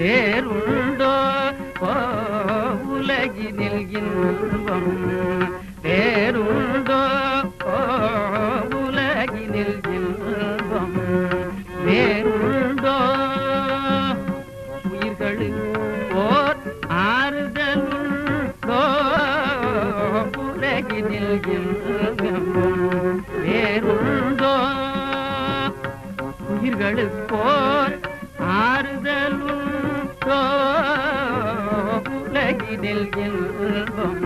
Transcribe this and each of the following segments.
வேறுண்டோ ஓ உலகினில் இன்பம். வேறுண்டோ ஓ உலகினில் இன்பம். வேறுண்டோ உயிர்களுக்கு ஓர் ஆறுதலுண்டோ உலகினில் இன்பம். வேறுண்டோ உலகினில் இன்பம்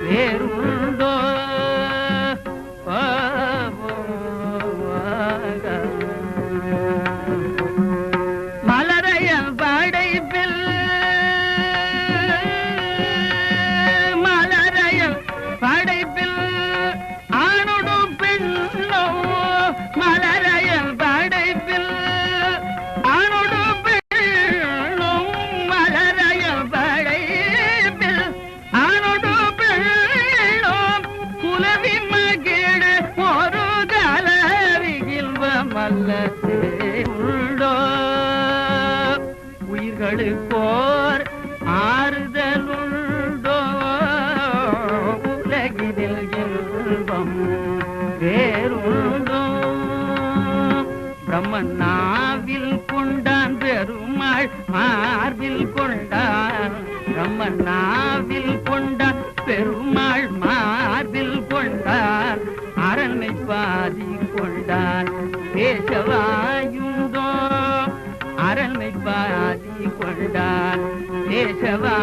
வேறுண்டோ? மலரைய படைப்பில் மலரைய படைப்பில் குலவி மகிழ ஒரு கலவிகில்வமல்ல உள்ளோ உயிர்களுக்கோர் ஆறுதலுண்டோ உலகினில் இன்பம் வேறுண்டோ பிரம்மண்ணாவில் கொண்டான் பெருமாள் மார்பில் கொண்டான். பிரம்மண்ணாவில் கொண்டான் பெருமாள் பாதி கொண்டான் பேசவாயுந்தோ அரண்மை பாதி கொண்டான் பேசவா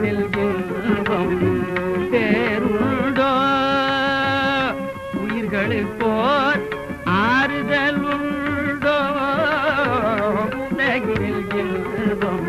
வானில் இன்பம் பேருண்டோ? உயிர்களுக்கோர் ஆறுதல் உண்டோ? உலகில் இன்பம்